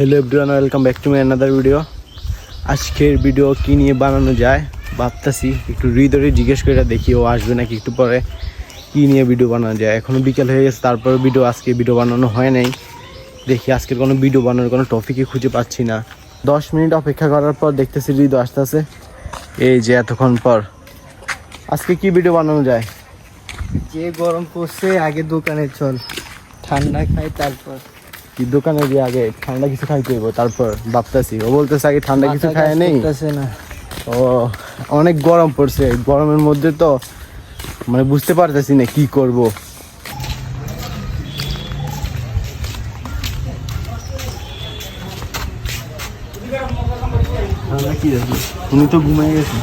Hello everyone welcome back to my another video আজকের video কী নিয়ে বানানো যায়? ভাবতাছি, একটু হৃদয়ে জিজ্ঞেস করে দেখি ও আসবে নাকি একটু পরে কী নিয়ে ভিডিও বানানো যায়। এখনও বিকেল হয়ে গেছে, তারপরে ভিডিও আজকে ভিডিও বানানো হয় নাই। দেখি আজকের কোনো ভিডিও বানানোর কোনো টপিকই খুঁজে পাচ্ছি না। দশ মিনিট অপেক্ষা করার পর দেখতেছি হৃদয় আসতেছে। এই যে এতক্ষণ পর। আজকে কি ভিডিও বানানো যায়? যে গরম পড়ছে, আগে দোকানে চল। ঠান্ডা খাই, তারপর। কি দোকানে গিয়ে আগে ঠান্ডা কিছু খাইতে হইব তারপর ভাবতেছি। ও বলতেছে আগে ঠান্ডা কিছু খায় নেই। না। ও অনেক গরম পড়ছে গরমের মধ্যে তো মানে বুঝতে পারতেছি না কি করব। ঠান্ডা কি আছে উনি তো ঘুমিয়ে গেছে।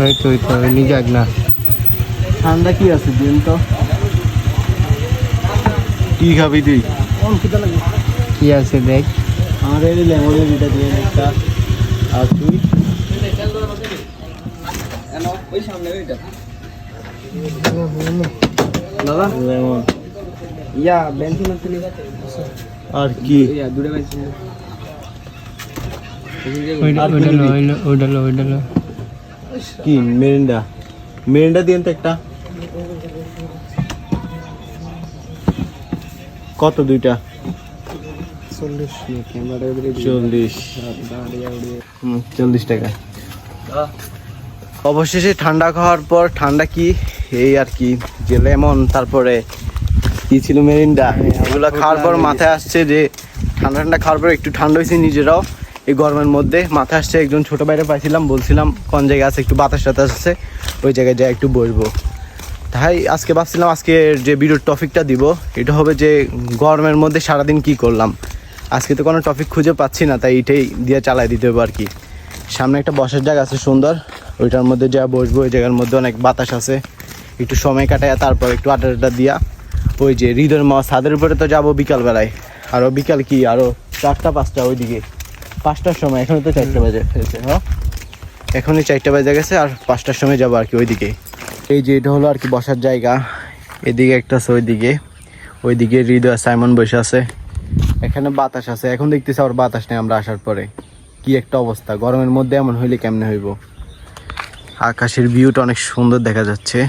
ওই তো ওই না। ঠান্ডা কি আছে দিন তো? কি খাবি তুই? কি আছে দেখ। আমার এই লেমনের দুটা দিয়ে একটা। আর তুই? দাদা? লেমন। ইয়া বেঞ্চিন তুলি আর কি? ইয়া দুটো বেঞ্চিন কি মেরিন্ডা? মেরিন্ডা তো একটা। কত দুইটা? চল্লিশ চল্লিশ। টাকা। অবশেষে ঠান্ডা খাওয়ার পর ঠান্ডা কি? এই আর কি যে লেমন তারপরে কি ছিল মেরিন্ডা? এগুলো খাওয়ার পর মাথায় আসছে যে ঠান্ডা ঠান্ডা খাওয়ার পর একটু ঠান্ডা হয়েছে নিজেরাও। এই গরমের মধ্যে মাথায় আসছে একজন ছোট বাইরে পাইছিলাম বলছিলাম কোন জায়গায় আছে একটু বাতাস টাতাস আছে ওই জায়গায় যাই একটু বসবো। তাই আজকে ভাবছিলাম আজকে যে ভিডিওর টপিকটা দিব, এটা হবে যে গরমের মধ্যে সারাদিন কি করলাম। আজকে তো কোনো টপিক খুঁজে পাচ্ছি না, তাই এটাই দিয়ে চালাই দিতে হবে আর কি সামনে একটা বসার জায়গা আছে সুন্দর, ওইটার মধ্যে যা বসবো, ওই জায়গার মধ্যে অনেক বাতাস আছে। একটু সময় কাটায় তারপর একটু আটা টাটা দিয়া ওই যে হৃদয়ের মা ছাদের উপরে তো যাব বিকালবেলায়। আরও বিকাল কি? আরও চারটা, পাঁচটা ওইদিকে। পাঁচটার সময়, এখনই তো চারটে বাজে হ্যাঁ। এখনই চারটে বাজে গেছে, আর পাঁচটার সময় যাব আর কি ওইদিকে। এই যে এটা হলো আর কি বসার জায়গা। এদিকে একটা আছে, ওইদিকে। ওইদিকে হৃদয় সাইমন বসে আছে। এখানে বাতাস আছে। এখন দেখতেছি আবার বাতাস নেই আমরা আসার পরে। কি একটা অবস্থা। গরমের মধ্যে এমন হইলে কেমনে হইব? আকাশের ভিউটা অনেক সুন্দর দেখা যাচ্ছে।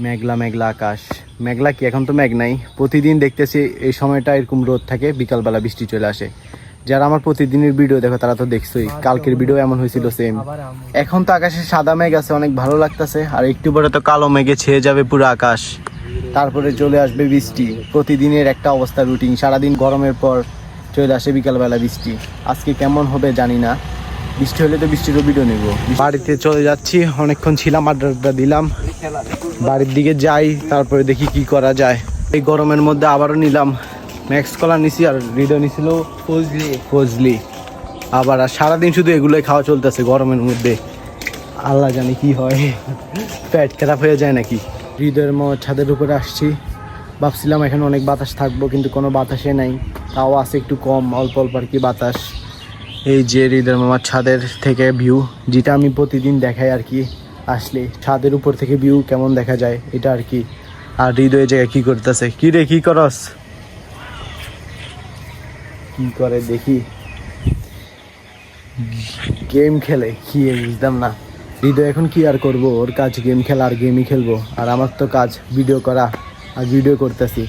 মেঘলা মেঘলা আকাশ। মেঘলা কি? এখন তো মেঘ নাই। প্রতিদিন দেখতেছি এই সময়টা এরকম রোদ থাকে, বিকালবেলা বৃষ্টি চলে আসে। যারা আমার প্রতিদিনের ভিডিও দেখো, তারা তো দেখছোই। কালকের ভিডিও এমন হয়েছিল সেম এখন তো আকাশে সাদা মেঘ আছে, অনেক ভালো লাগতেছে। আর একটু পরে তো কালো মেঘে ছেয়ে যাবে পুরো আকাশ। তারপরে চলে আসবে বৃষ্টি। প্রতিদিনের একটা অবস্থা রুটিন সারাদিন গরমের পর চলে আসে বিকালবেলা বৃষ্টি। আজকে কেমন হবে জানি না। বৃষ্টি হলে তো বৃষ্টিরও ভিডিও নেব। বাড়িতে চলে যাচ্ছি। অনেকক্ষণ ছিলাম আড্ডা আড্ডা দিলাম। বাড়ির দিকে যাই, তারপরে দেখি কি করা যায়। এই গরমের মধ্যে আবারও নিলাম। ম্যাক্স কলা নিছি আর হৃদয় নিছিল ফজলি ফজলি আবার আর সারাদিন শুধু এগুলোই খাওয়া চলতেছে গরমের মধ্যে। আল্লাহ জানি কি হয়। প্যাট খারাপ হয়ে যায় নাকি। হৃদয়ের মো ছাদের উপরে আসছি। ভাবছিলাম এখানে অনেক বাতাস থাকব কিন্তু কোনো বাতাসে নাই। তাও আছে একটু কম অল্প অল্প আর কি বাতাস। এই যে হৃদয়ের মামার ছাদের থেকে ভিউ যেটা আমি প্রতিদিন দেখাই আর কি। আসলে ছাদের উপর থেকে ভিউ কেমন দেখা যায় এটা আর কি। আর হৃদয় জায়গায় কী করতেছে? কী রে কী করস? কি করে দেখি? গেম খেলে, কি বুঝতাম না। হৃদয়, এখন কি আর করব? ওর কাজ গেম খেলা আর গেমই খেলব। আর আমার তো কাজ ভিডিও করা আর ভিডিও করতেছি।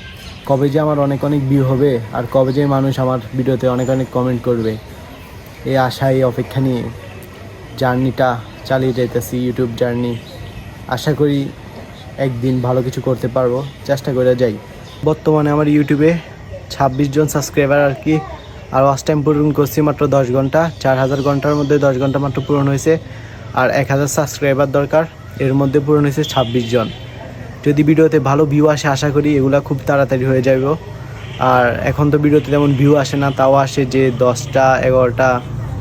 কবে যে আমার অনেক অনেক ভিউ হবে আর কবে যে মানুষ আমার ভিডিওতে অনেক অনেক কমেন্ট করবে এই আশা এই অপেক্ষা নিয়ে জার্নিটা চালিয়ে যাইতেছি ইউটিউব জার্নি আশা করি একদিন ভালো কিছু করতে পারব। চেষ্টা করে যাই। বর্তমানে আমার ইউটিউবে ছাব্বিশ জন সাবস্ক্রাইবার আর কি। আর ওয়াচ টাইম পূরণ করছি মাত্র দশ ঘণ্টা। চার হাজার ঘণ্টার মধ্যে দশ ঘণ্টা মাত্র পূরণ হয়েছে। আর এক হাজার সাবস্ক্রাইবার দরকার, এর মধ্যে পূরণ হয়েছে ছাব্বিশ জন। যদি ভিডিওতে ভালো ভিউ আসে, আশা করি এগুলা খুব তাড়াতাড়ি হয়ে যাবে আর এখন তো ভিডিওতে তেমন ভিউ আসে না, তাও আসে যে দশটা, এগারোটা,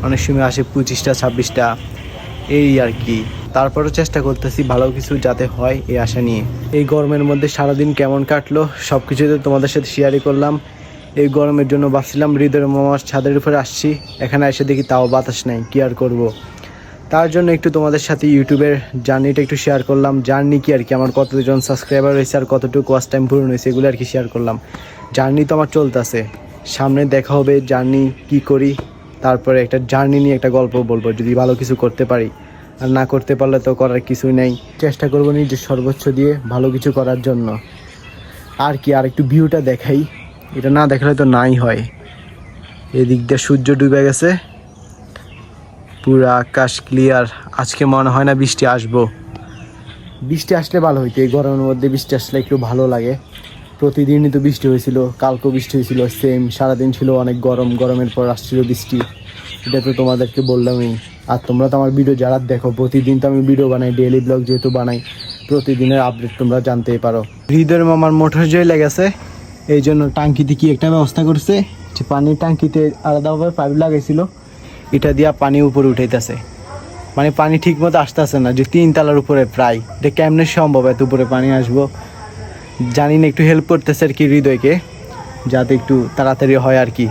অনেক সময় আসে পঁচিশটা, ছাব্বিশটা। এই আর কি। তারপরও চেষ্টা করতেছি ভালো কিছু যাতে হয়, এই আশা নিয়ে। এই গরমের মধ্যে সারাদিন কেমন কাটলো সব কিছু তো তোমাদের সাথে শেয়ারই করলাম। এই গরমের জন্য ভাবছিলাম হৃদয়ের মামার ছাদের উপরে আসছি। এখানে এসে দেখি তাও বাতাস নেই, কি আর করব। তার জন্য একটু তোমাদের সাথে ইউটিউবের জার্নিটা একটু শেয়ার করলাম। জার্নি কি আর কি? আমার কতজন সাবস্ক্রাইবার হয়েছে আর কতটুকু ওয়াচ টাইম পূরণ হয়েছে, এগুলো আর কি শেয়ার করলাম। জার্নি তো আমার চলতেছে। সামনে দেখা হবে জার্নি কি করি। তারপরে একটা জার্নি নিয়ে একটা গল্প বলব, যদি ভালো কিছু করতে পারি। আর না করতে পারলে তো করার কিছুই নেই। চেষ্টা করব নিজের সর্বোচ্চ দিয়ে ভালো কিছু করার জন্য। আর কি, আর একটু ভিউটা দেখাই। এটা না দেখালে তো নাই হয়। এদিক দিয়ে সূর্য ডুবে গেছে। পুরো আকাশ ক্লিয়ার আজকে মনে হয় না বৃষ্টি আসব। বৃষ্টি আসলে ভালো হইতো। এই গরমের মধ্যে বৃষ্টি আসলে একটু ভালো লাগে। প্রতিদিনই তো বৃষ্টি হয়েছিল, কালকেও বৃষ্টি হয়েছিল সেম সারাদিন ছিল অনেক গরম, গরমের পর আসছিল বৃষ্টি। এটা তো তোমাদেরকে বললামই। আর তোমরা তো আমার ভিডিও যারা দেখো, প্রতিদিন তো আমি ভিডিও বানাই ডেইলি ব্লগ যেহেতু বানাই, প্রতিদিনের আপডেট তোমরা জানতেই পারো। হৃদয়ের মামার মোটর জয় লেগেছে এই জন্য টাঙ্কিতে কি একটা ব্যবস্থা করছে যে পানির টাঙ্কিতে আলাদাভাবে পাইপ লাগাইছিল, এটা দিয়া পানি উপরে উঠাইতেছে। মানে পানি ঠিক মতো আসতেছে না, যে তিন তলার উপরে প্রায়। এটা কেমনে সম্ভব এত উপরে পানি আসব? জানি না, একটু হেল্প করতেছে আর কি হৃদয়কে, যাতে একটু তাড়াতাড়ি হয় আর কি।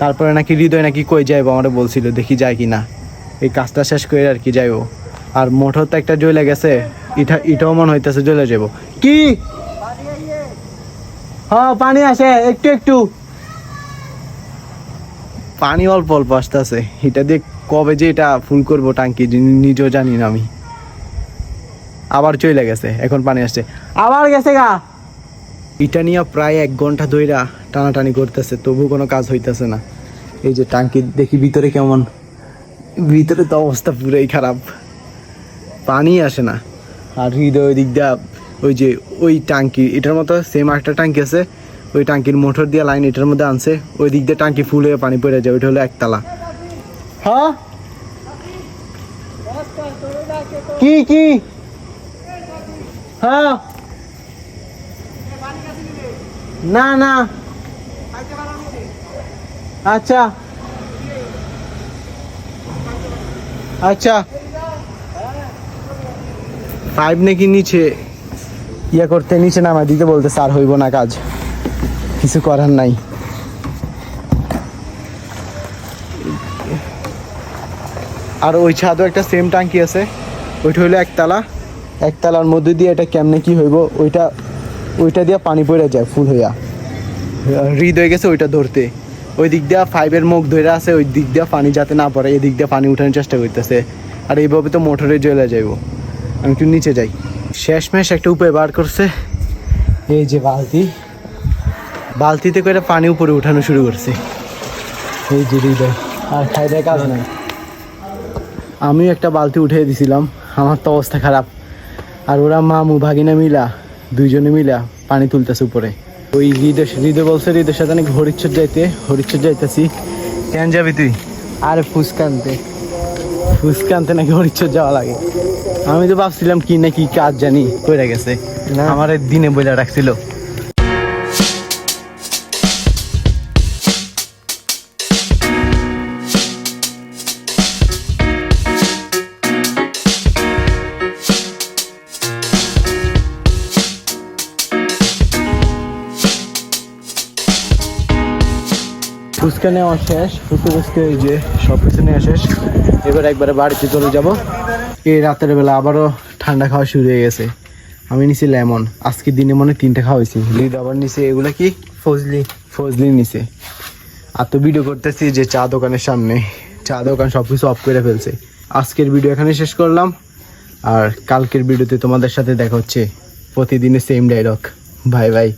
তারপরে নাকি হৃদয় নাকি কই যাইবো আমার বলছিল, দেখি যায় কি না এই কাজটা শেষ করে আর কি যাইবো। আর মোটর তো একটা জ্বলে গেছে, এটা, এটাও মনে হইতেছে জ্বলে যাব কি? হ্যাঁ পানি আসে একটু একটু। পানি অল্প অল্প আসতেছে। এটা দিয়ে কবে যে এটা ফুল করব টাঙ্কি নিজেও জানি না আমি। আবার চলে গেছে এখন পানি আসছে। আবার গেছে গা। এটা নিয়ে প্রায় এক ঘণ্টা ধইরা টানাটানি করতেছে তবু কোনো কাজ হইতেছে না। এই যে টাঙ্কি দেখি ভিতরে কেমন। ভিতরে তো অবস্থা পুরোই খারাপ। পানি আসে না। আর হৃদয় ওই দিক দিয়া ওই যে ওই টাঙ্কি এটার মতো সেম একটা টাঙ্কি আছে ওই টাঙ্কির মোটর দিয়ে লাইন এটার মধ্যে আনছে ওই দিক দিয়ে টাঙ্কি ফুল হয়ে পানি পড়ে যায় ওইটা হলো একতলা। হ্যাঁ? কি কি? হ্যাঁ? না না। আচ্ছা। আচ্ছা। পাইপ নাকি নিচে? ইয়ে করতে নিচে নামা দিতে বলতে স্যার হইব না কাজ। কিছু করার নাই। আর ওই ছাদও একটা সেম টাঙ্কি আছে। ওইটা হইল একতলা। একতলার মধ্যে দিয়ে এটা কেমনে কি হইব ওইটা ওইটা দিয়ে পানি পড়ে যায় ফুল হইয়া। হৃদয় গেছে ওইটা ধরতে। ওই দিক দিয়ে ফাইভের মুখ ধরে আছে ওই দিক দিয়ে পানি যাতে না পড়ে এই দিক দিয়ে পানি উঠানোর চেষ্টা করতেছে। আর এইভাবে তো মোটরে জ্বলে যাইব। আমি একটু নিচে যাই। শেষমেশ একটা উপায় বার করছে। এই যে বালতি। বালতিতে করে পানি উপরে উঠানো শুরু করছে। এই যে হৃদয় আর খাইতে কাজ নাই। আমি একটা বালতি উঠিয়ে দিছিলাম। আমার তো অবস্থা খারাপ। আর ওরা মামু ভাগিনা মিলা দুইজনে মিলা পানি তুলতেছে উপরে। ওই হৃদয় হৃদয় বলছে হৃদয়ের সাথে নাকি হরিচ্ছর যাইতে হরিচ্ছর যাইতেছি। কেন যাবি তুই? আর ফুসকানতে। ফুচকা আনতে নাকি হরিচ্ছর যাওয়া লাগে। আমি তো ভাবছিলাম কি না কি কাজ জানি। কইরা গেছে। আমার দিনে বইলা রাখছিল। ফুচকা নেওয়া শেষ। ফুচকা ফুচকা এই যে সব কিছু নেওয়া শেষ। এবার একবারে বাড়িতে চলে যাব। এই রাতের বেলা আবারও ঠান্ডা খাওয়া শুরু হয়ে গেছে। আমি নিছি লেমন। আজকে দিনে মনে হয় তিনটা খাওয়া হয়েছি। লিড আবার নিছে এগুলা কি? ফজলি। ফজলি নিছে। আর তো ভিডিও করতেছি যে চা দোকানের সামনে। চা দোকান সব কিছু অফ করে ফেলছে। আজকের ভিডিও এখানে শেষ করলাম। আর কালকের ভিডিওতে তোমাদের সাথে দেখা হচ্ছে। প্রতিদিনের সেম ডায়লগ বাই বাই